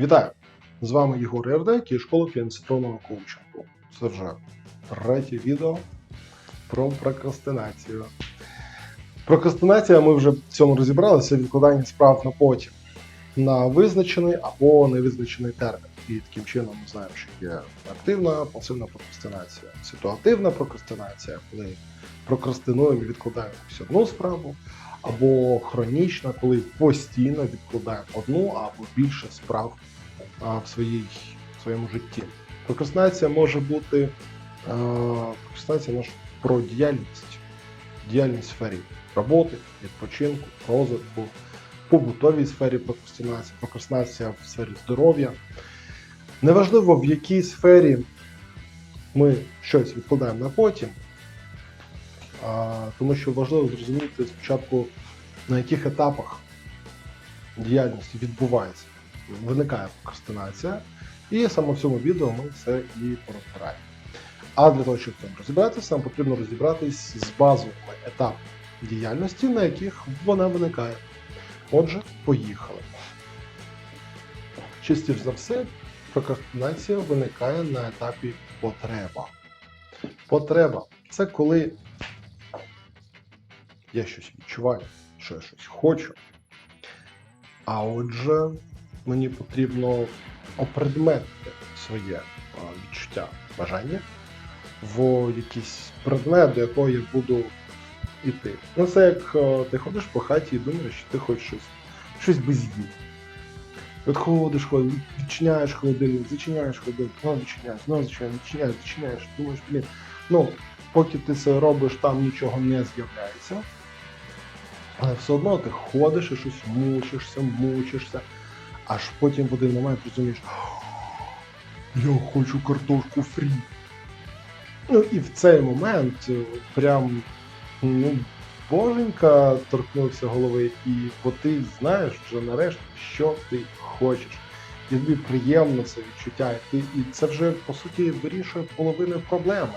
Вітаю! З вами Єгор Ярдек і школа фінансового коучингу. Це вже третє відео про прокрастинацію. Прокрастинація, ми вже в цьому розібралися, відкладання справ на потім на визначений або невизначений термін. І таким чином ми знаємо, що є активна, пасивна прокрастинація, ситуативна прокрастинація, коли прокрастинуємо і відкладаємо якусь одну справу, або хронічна, коли постійно відкладаємо одну або більше справ в, своїй, в своєму житті. Прокрастинація може бути е, прокрастинація може про діяльність, діяльність сфері роботи, відпочинку, розвитку, побутовій сфері прокрастинація, прокрастинація в сфері здоров'я. Неважливо, в якій сфері ми щось відкладаємо на потім, тому що важливо зрозуміти спочатку, на яких етапах діяльності відбувається, виникає прокрастинація, і саме в цьому відео ми це і порозбираємо. А для того, щоб цьому розібратися, нам потрібно розібратись з базовими етапами діяльності, на яких вона виникає. Отже, поїхали. Частіше за все, прокрастинація виникає на етапі потреба. Потреба це коли я щось відчуваю, що я щось хочу. А отже, мені потрібно опредметити своє відчуття бажання в якийсь предмет, до якого я буду йти. Ну, це як ти ходиш по хаті і думаєш, що ти хочеш щось, щось без їди. От ходиш, ходиш, відчиняєш холодильник, зачиняєш холодильник, знову відчиняєш, знову зачиняєш, відчиняєш, зачиняєш, думаєш, блін, ну, поки ти це робиш, там нічого не з'являється. Але все одно ти ходиш і щось мучишся, мучишся, аж потім в один момент розумієш, я хочу картошку фрі. Ну і в цей момент е, прям ну, боженька торкнувся голови, і бо ти знаєш вже нарешті, що ти хочеш. І тобі приємно це відчуття, і, ти, і це вже по суті вирішує половину проблеми.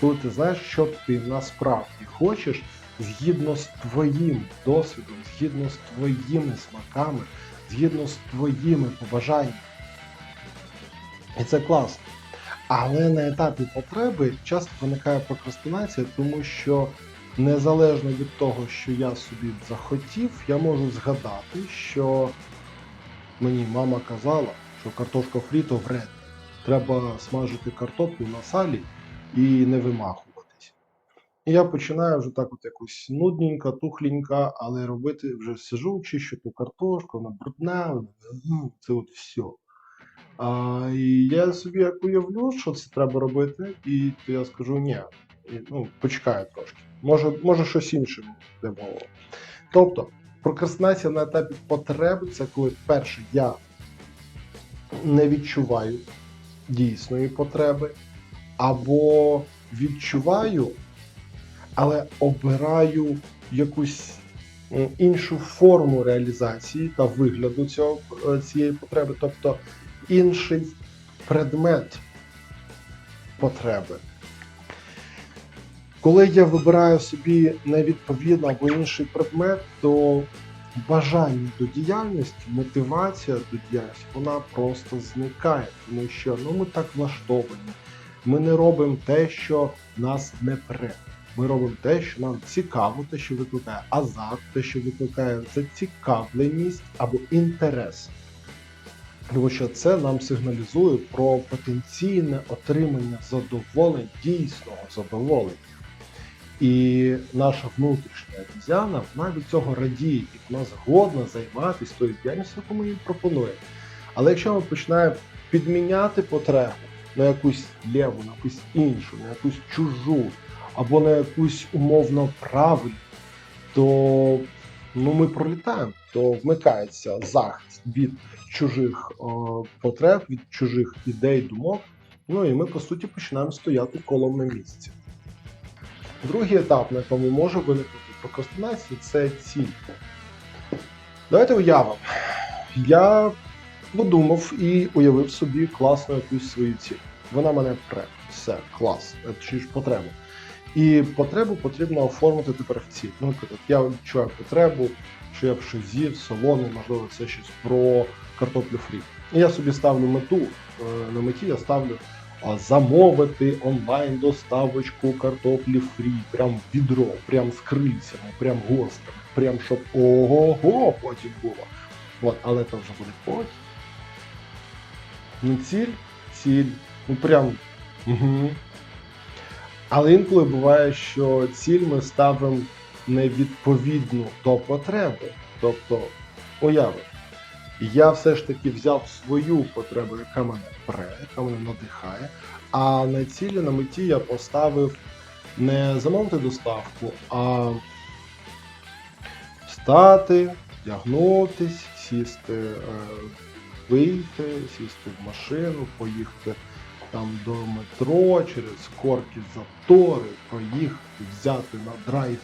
Коли ти знаєш, що ти насправді хочеш, згідно з твоїм досвідом, згідно з твоїми смаками, згідно з твоїми побажаннями. І це класно. Але на етапі потреби часто виникає прокрастинація, тому що незалежно від того, що я собі захотів, я можу згадати, що мені мама казала, що картошка фрі то вредна. Треба смажити картоплю на салі і не вимахуватись. І я починаю вже так от якось нудненько, тухленько, але робити вже сижу, чищу ту картошку, вона брудна, ну, це от все. А, і я собі як уявлю, що це треба робити, і то я скажу ні. І, ну, почекаю трошки. Може, може щось інше буде мова. Тобто, прокрастинація на етапі потреби це коли, перше, я не відчуваю дійсної потреби, або відчуваю, але обираю якусь іншу форму реалізації та вигляду цього, е, цієї потреби, тобто інший предмет потреби. Коли я вибираю собі невідповідно або інший предмет, то бажання до діяльності, мотивація до діяльності, вона просто зникає, тому що ну, ми так влаштовані. Ми не робимо те, що нас не пре. Ми робимо те, що нам цікаво, те, що викликає азарт, те, що викликає зацікавленість або інтерес. Тому що це нам сигналізує про потенційне отримання задоволень, дійсного задоволення. І наша внутрішня обізяна, вона від цього радіє, і вона згодна займатися тою діяльністю, яку ми їм пропонуємо. Але якщо ми починаємо підміняти потребу на якусь ліву, на якусь іншу, на якусь чужу, або на якусь умовно правильну, то ну, ми пролітаємо, то вмикається захист від чужих о, потреб, від чужих ідей, думок. Ну і ми, по суті, починаємо стояти колом на місці. Другий етап, на якому може виникнути прокрастинація, це ціль. Давайте уявимо. Я подумав і уявив собі класну якусь свою ціль. Вона мене пре. Все, клас, чи ж потребу. І потребу потрібно оформити тепер в ціль. Ну, наприклад, я відчуваю потребу, що я щось з'їв, солоне, можливо, це щось про картоплю фрі. І я собі ставлю мету. е, На меті я ставлю замовити онлайн доставочку картоплі фрі, прям відро, прям з крильцями, прям гострими, прям щоб ого-го потім було. От, але це вже буде потім. Не ціль, ціль. Ну прям. Угу. Але інколи буває, що ціль ми ставимо невідповідну до потреби. Тобто, уяви, я все ж таки взяв свою потребу, яка мене пре, яка мене надихає, а на цілі на меті я поставив не замовити доставку, а встати, вдягнутись, сісти, е, вийти, сісти в машину, поїхати там до метро через корки затори, проїхати, взяти на драйві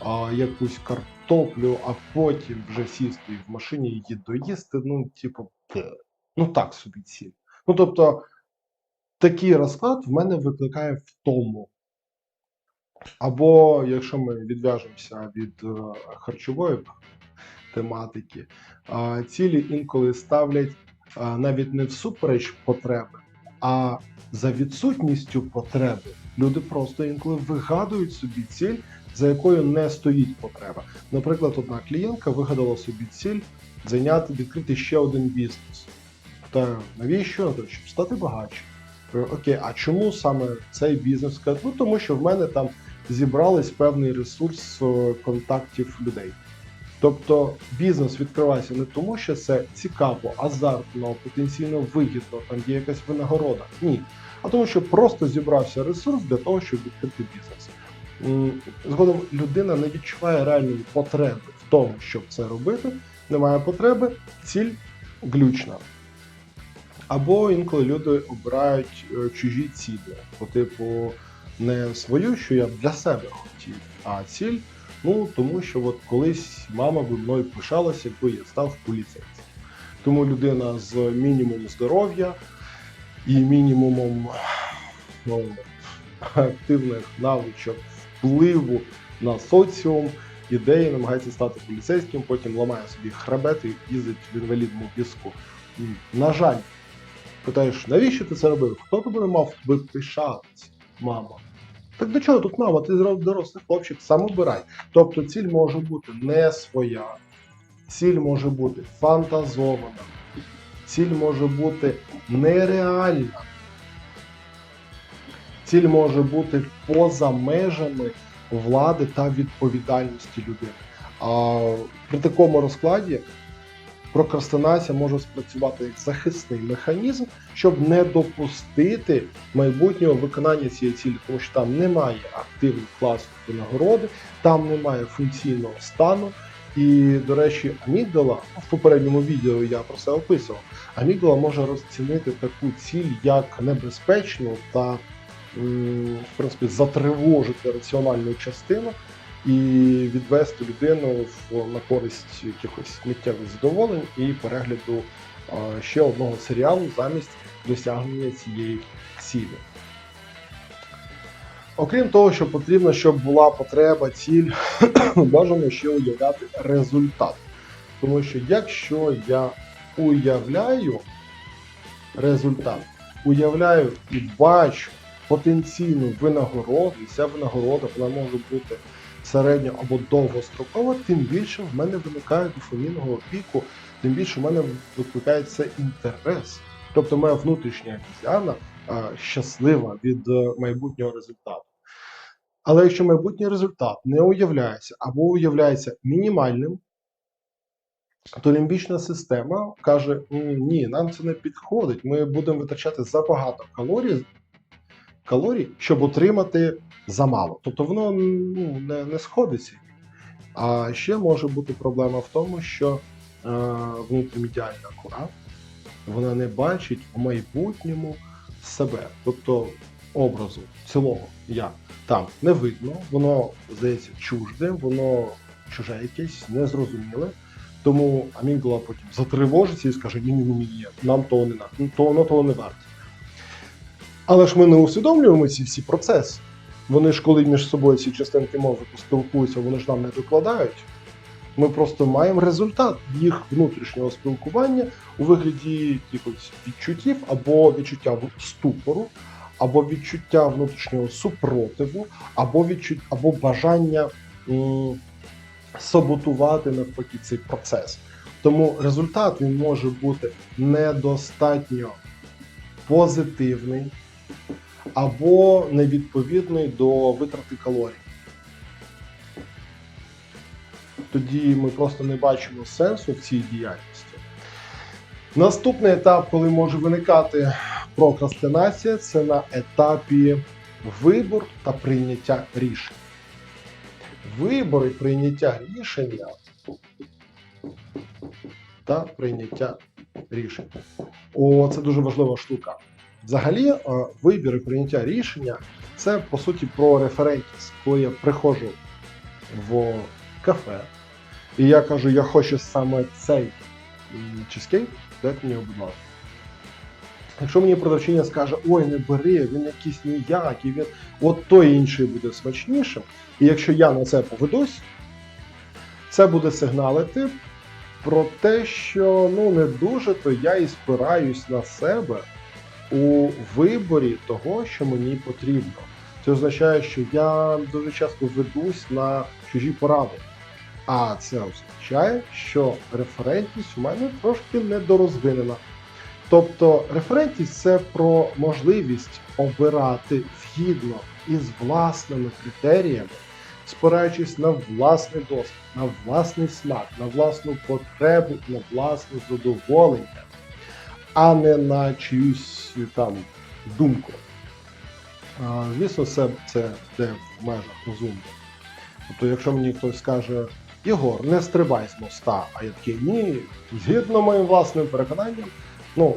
а, якусь картоплю, а потім вже сісти в машині її доїсти. Ну, типу, ну так собі ціль. Ну тобто, такий розклад в мене викликає втому. Або якщо ми відв'яжемося від е, харчової тематики, цілі інколи ставлять навіть не всупереч потреби, а за відсутністю потреби. Люди просто інколи вигадують собі ціль, за якою не стоїть потреба. Наприклад, одна клієнтка вигадала собі ціль зайняти, відкрити ще один бізнес. Та навіщо? Щоб стати багатшим. Окей, а чому саме цей бізнес? Ну тому що в мене там зібрались певний ресурс контактів людей. Тобто бізнес відкривається не тому, що це цікаво, азартно, потенційно вигідно, там є якась винагорода. Ні. А тому, що просто зібрався ресурс для того, щоб відкрити бізнес. Згодом людина не відчуває реальної потреби в тому, щоб це робити. Немає потреби, ціль глючна. Або інколи люди обирають е, чужі цілі, по типу не свою, що я для себе хотів, а ціль, ну тому що от колись мама би мною пишалася, якби я став поліцейським. Тому людина з мінімумом здоров'я і мінімумом ну, активних навичок впливу на соціум, ідеї намагається стати поліцейським, потім ламає собі хребет і їздить в інвалідному візку. На жаль, питаєш, навіщо ти це робив? Хто тобі мав би пишатися, мама? Так до чого тут мама? Ти дорослий хлопчик, сам обирай. Тобто ціль може бути не своя, ціль може бути фантазована, ціль може бути нереальна. Ціль може бути поза межами влади та відповідальності людини. А при такому розкладі прокрастинація може спрацювати як захисний механізм, щоб не допустити майбутнього виконання цієї цілі, тому що там немає активних класів винагороди, там немає функційного стану. І, до речі, амігдала в попередньому відео я про це описував. Амігдала може розцінити таку ціль як небезпечну та в принципі затривожити раціональну частину і відвести людину в на користь якихось миттєвих задоволень і перегляду ще одного серіалу замість досягнення цієї цілі. Окрім того, що потрібно, щоб була потреба, ціль, бажано ще уявляти результат. Тому що якщо я уявляю результат, уявляю і бачу потенційну винагороду, і ця винагорода вона може бути середньо або довгострокова, тим більше в мене виникає дофамінного піку, тим більше в мене викликається інтерес. Тобто моя внутрішня обізяна щаслива від е, майбутнього результату. Але якщо майбутній результат не уявляється або уявляється мінімальним, то лімбічна система каже: «М, ні, нам це не підходить. Ми будемо витрачати забагато калорій, калорій щоб отримати замало. Тобто воно ну, не, не сходиться. А ще може бути проблема в тому, що е, внутрімедіальна кора вона не бачить в майбутньому себе, тобто образу цілого я там не видно, воно здається чуждим, воно чуже якесь, незрозуміле. Тому амігдала потім затривожиться і скаже: ні, ні, ні, ні, нам того не ну, то того не варто. Але ж ми не усвідомлюємо ці всі процеси. Вони ж коли між собою ці частинки мозку спілкуються, вони ж нам не докладають. Ми просто маємо результат їх внутрішнього спілкування у вигляді якихось відчуттів або відчуття ступору, або відчуття внутрішнього супротиву, або відчут... або бажання м, саботувати навпаки цей процес. Тому результат він може бути недостатньо позитивний або невідповідний до витрати калорій. Тоді ми просто не бачимо сенсу в цій діяльності. Наступний етап, коли може виникати прокрастинація, це на етапі вибору та прийняття рішень. Вибор і прийняття рішення та прийняття рішень. О, це дуже важлива штука. Взагалі, е, вибір і прийняття рішення це по суті про референтність. Коли я приходжу в кафе, і я кажу, я хочу саме цей чизкейк, дайте мені будь. Якщо мені продавчиня скаже, ой, не бери, він якийсь ніякий, він от той інший буде смачнішим. І якщо я на це поведусь, це буде сигналити про те, що ну не дуже, то я і спираюсь на себе у виборі того, що мені потрібно. Це означає, що я дуже часто ведусь на чужі поради. А це означає, що референтність у мене трошки недорозвинена. Тобто референтність це про можливість обирати згідно із власними критеріями, спираючись на власний досвід, на власний смак, на власну потребу, на власне задоволення, а не на чиюсь там думку. Звісно, це, це де в межах розуму. Тобто, якщо мені хтось скаже, Єгор, не стрибай з моста, а я такий, ні, згідно моїм власним переконанням, ну,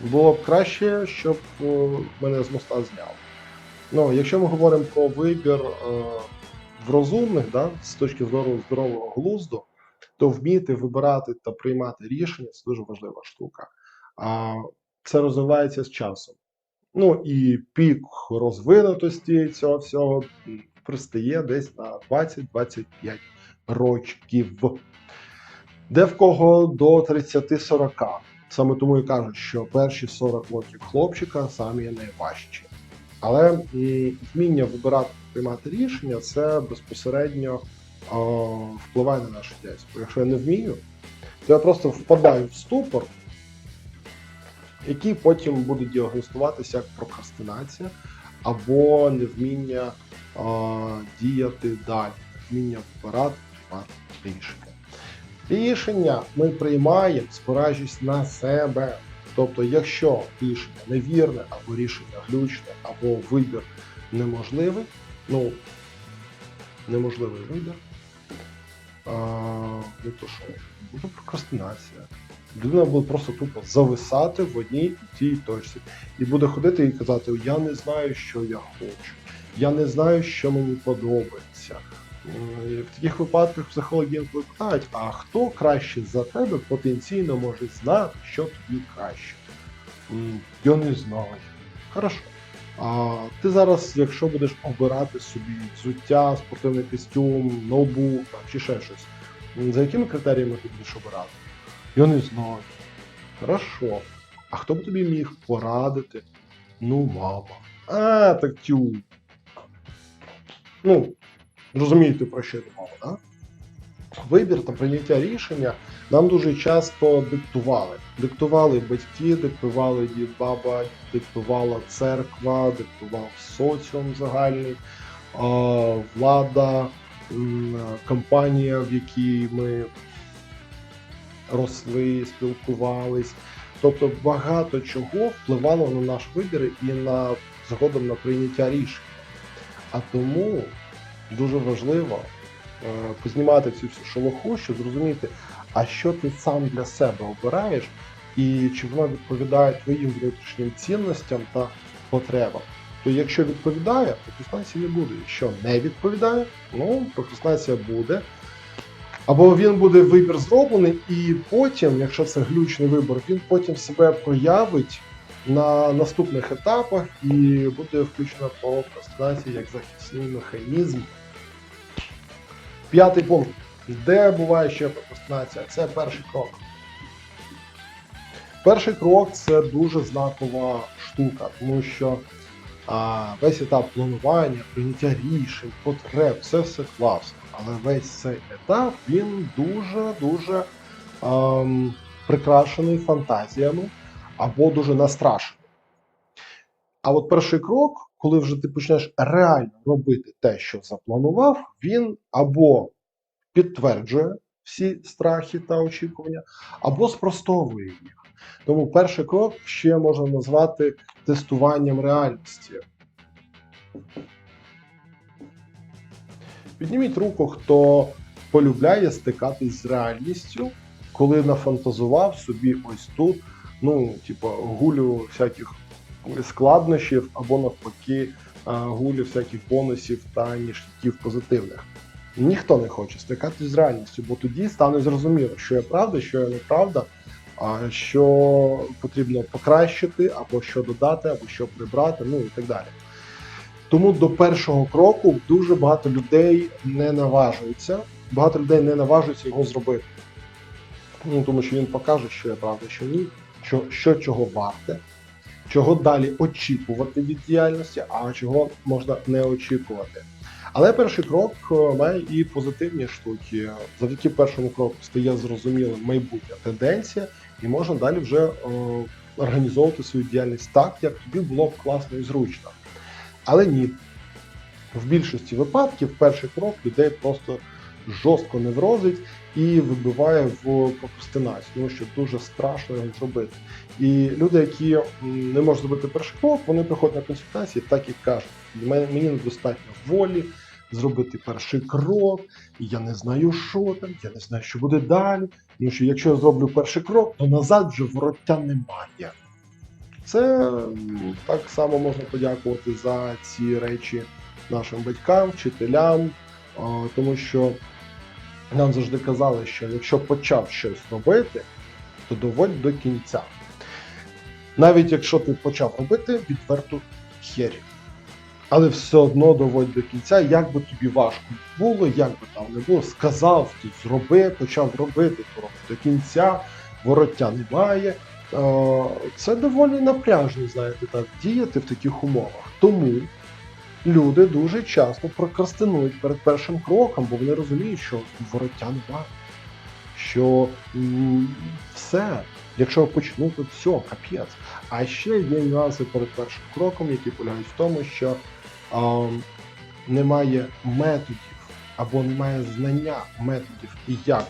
було б краще, щоб мене з моста зняв. Ну, якщо ми говоримо про вибір е, в розумних, да, з точки зору здорового глузду, то вміти вибирати та приймати рішення це дуже важлива штука. А це розвивається з часом. Ну і пік розвинутості цього всього пристає десь на 20-25 років. Де в кого до 30-40. Саме тому і кажуть, що перші 40 років хлопчика самі найважчі. Але вміння вибирати приймати рішення це безпосередньо о, впливає на наше дійство. Якщо я не вмію, то я просто впадаю в ступор, який потім буде діагностуватися як прокрастинація або невміння о, діяти далі, невміння приймати рішення. Рішення ми приймаємо, спираючись на себе. Тобто, якщо рішення невірне, або рішення глючне, або вибір неможливий, ну неможливий вибір, а, ну то що, буде прокрастинація. Людина буде просто тупо зависати в одній і тій точці. І буде ходити і казати: Я не знаю, що я хочу, я не знаю, що мені подобається. Е, В таких випадках психологи питають, а хто краще за тебе потенційно може знати, що тобі краще? Я не знаю. Хорошо. А ти зараз, якщо будеш обирати собі взуття, спортивний костюм, ноутбук чи ще щось, за якими критеріями ти будеш обирати? Я не знаю. Хорошо. А хто б тобі міг порадити? Ну, мама. А, так тю. Ну, розумієте, про що я мова, да? Вибір та прийняття рішення нам дуже часто диктували. Диктували батьки, диктували дід баба, диктувала церква, диктував соціум загальний, влада, компанія, в якій ми росли, спілкувались. Тобто багато чого впливало на наш вибір і на згодом на прийняття рішень. А тому дуже важливо е, познімати цю всю шелуху, щоб зрозуміти, а що ти сам для себе обираєш, і чи вона відповідає твоїм внутрішнім цінностям та потребам. То якщо відповідає, то не буде. Якщо не відповідає, ну прокрастинація буде. Або він буде вибір зроблений, і потім, якщо це глючний вибір, він потім себе проявить на наступних етапах і буде включена прокрастинація як захисний механізм. П'ятий пункт. Де буває ще прокрастинація? Це перший крок. Перший крок це дуже знакова штука, тому що а, весь етап планування, прийняття рішень, потреб, це все класно. Але весь цей етап він дуже-дуже ем, прикрашений фантазіями або дуже настрашений. А от перший крок, коли вже ти почнеш реально робити те, що запланував, він або підтверджує всі страхи та очікування, або спростовує їх. Тому перший крок ще можна назвати тестуванням реальності. Підніміть руку, хто полюбляє стикатись з реальністю, коли нафантазував собі ось тут, ну, типу, гулю всяких складнощів або навпаки гулю всяких бонусів та ніштяків позитивних. Ніхто не хоче стикатись з реальністю, бо тоді стане зрозуміло, що є правда, що є неправда, що потрібно покращити, або що додати, або що прибрати, ну і так далі. Тому до першого кроку дуже багато людей не наважуються, багато людей не наважуються його зробити. Ну, тому що він покаже, що є правда, що ні, що, що чого варте, чого далі очікувати від діяльності, а чого можна не очікувати. Але перший крок е, має і позитивні штуки. Завдяки першому кроку стає зрозумілим майбутня тенденція, і можна далі вже е, організовувати свою діяльність так, як тобі було б класно і зручно. Але ні. В більшості випадків перший крок людей просто жорстко неврозить і вибиває в прокрастинацію, тому що дуже страшно його зробити. І люди, які не можуть зробити перший крок, вони приходять на консультації, так і кажуть: «Мен- мені недостатньо волі зробити перший крок, і я не знаю, що там, я не знаю, що буде далі. Тому що якщо я зроблю перший крок, то назад вже вороття немає. Це так само можна подякувати за ці речі нашим батькам, вчителям, тому що нам завжди казали, що якщо почав щось робити, то доводь до кінця. Навіть якщо ти почав робити відверту херь. Але все одно доводь до кінця, як би тобі важко було, як би там не було, сказав, ти зроби, почав робити, до кінця, вороття немає. Е, Це доволі напряжно, знаєте, так, діяти в таких умовах. Тому люди дуже часто прокрастинують перед першим кроком, бо вони розуміють, що вороття немає. Що все, якщо почну, то все, капець. А ще є нюанси перед першим кроком, які полягають в тому, що немає методів або немає знання методів як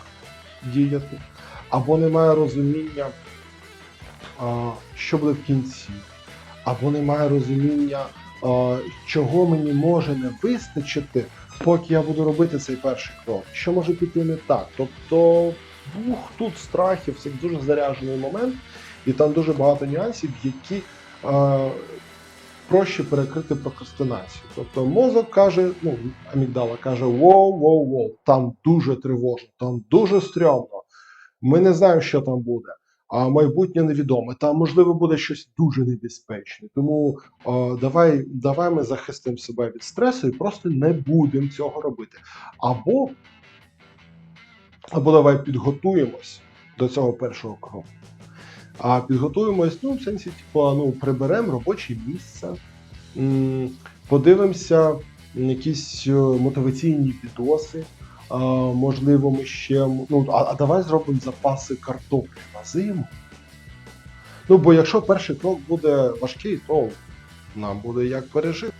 діяти, або немає розуміння, що буде в кінці, або немає розуміння, чого мені може не вистачити, поки я буду робити цей перший крок. Що може піти не так? Тобто, ух, тут страхів, це дуже заряджений момент, і там дуже багато нюансів, які. Проще перекрити прокрастинацію. Тобто мозок каже, ну, амігдала каже: воу, воу, воу, там дуже тривожно, там дуже стрьомно. Ми не знаємо, що там буде. А майбутнє невідоме. Там можливо буде щось дуже небезпечне. Тому о, давай, давай ми захистимо себе від стресу і просто не будемо цього робити. Або, або давай підготуємось до цього першого кроку. А підготуємось, ну, в сенсі, типу, ну, приберемо робоче місце, подивимося якісь е, мотиваційні відоси. Можливо, ми ще. Ну, а, а давай зробимо запаси картоплі на зиму. Ну, бо якщо перший крок буде важкий, то нам буде як пережити.